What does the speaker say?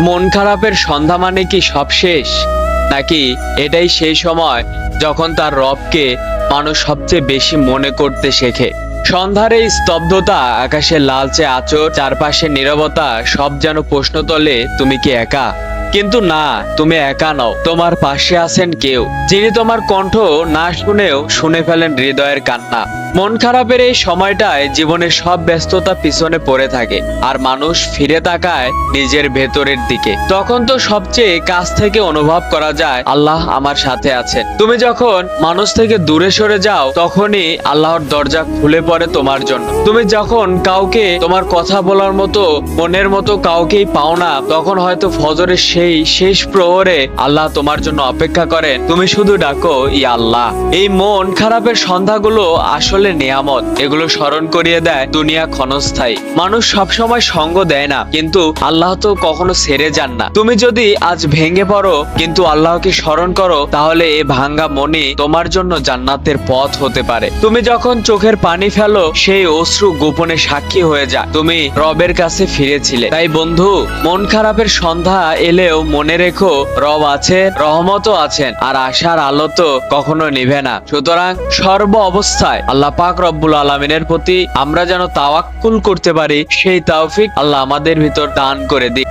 মন খারাপের সন্ধ্যা মানে কি সব শেষ? নাকি এটাই সেই সময় যখন তার রবকে মানুষ সবচেয়ে বেশি মনে করতে শেখে? সন্ধ্যার এই স্তব্ধতা আকাশে লালচে আচর চারপাশে নীরবতা, সব যেন প্রশ্ন তোলে, তুমি কি একা? কিন্তু না, তুমি একা নও, তোমার পাশে আছেন কেউ। যিনি তোমার কণ্ঠ না শুনেও শুনে ফেলেন হৃদয়ের কান্না। মন খারাপের এই সময়টায় জীবনের সব ব্যস্ততা পিছনে পড়ে থাকে আর মানুষ ফিরে তাকায় নিজের ভেতরের দিকে। তখন তো সবচেয়ে কাছ থেকে অনুভব করা যায়, আল্লাহ আমার সাথে আছেন। তুমি যখন মানুষ থেকে দূরে সরে যাও, তখনই আল্লাহর দরজা খুলে পড়ে তোমার জন্য। তুমি যখন কাউকে তোমার কথা বলার মতো, মনের মতো কাউকেই পাও না, তখন হয়তো ফজরের সেই শেষ প্রহরে আল্লাহ তোমার জন্য অপেক্ষা করেন, তুমি শুধু ডাকো, ই আল্লাহ। এই মন খারাপের সন্ধ্যাগুলো আসলে নিয়ামত। এগুলো স্মরণ করিয়ে দেয় দুনিয়া ক্ষণস্থায়ী। মানুষ সবসময় সঙ্গ দেয় না, কিন্তু আল্লাহ তো কখনো ছেড়ে যান না। তুমি যদি আজ ভেঙে পড়ো, কিন্তু আল্লাহকে স্মরণ করো, তাহলে এ ভাঙ্গা মনে তোমার জন্য জান্নাতের পথ হতে পারে। তুমি যখন চোখের পানি ফেলো, সেই অশ্রু গোপনে সাক্ষী হয়ে যায়। তুমি রবের কাছে ফিরেছিলে। তাই বন্ধু, মন খারাপের সন্ধ্যা এলেও মনে রেখো, রব আছে রহমতও আছেন, আর আশার আলো তো কখনো নিভে না। সুতরাং সর্ব অবস্থায় আল্লাহ পাক রব্বুল আলমিনের প্রতি আমরা যেন তাওয়াক্কুল করতে পারি, সেই তাওফিক আল্লাহ আমাদের ভিতর দান করে দিক।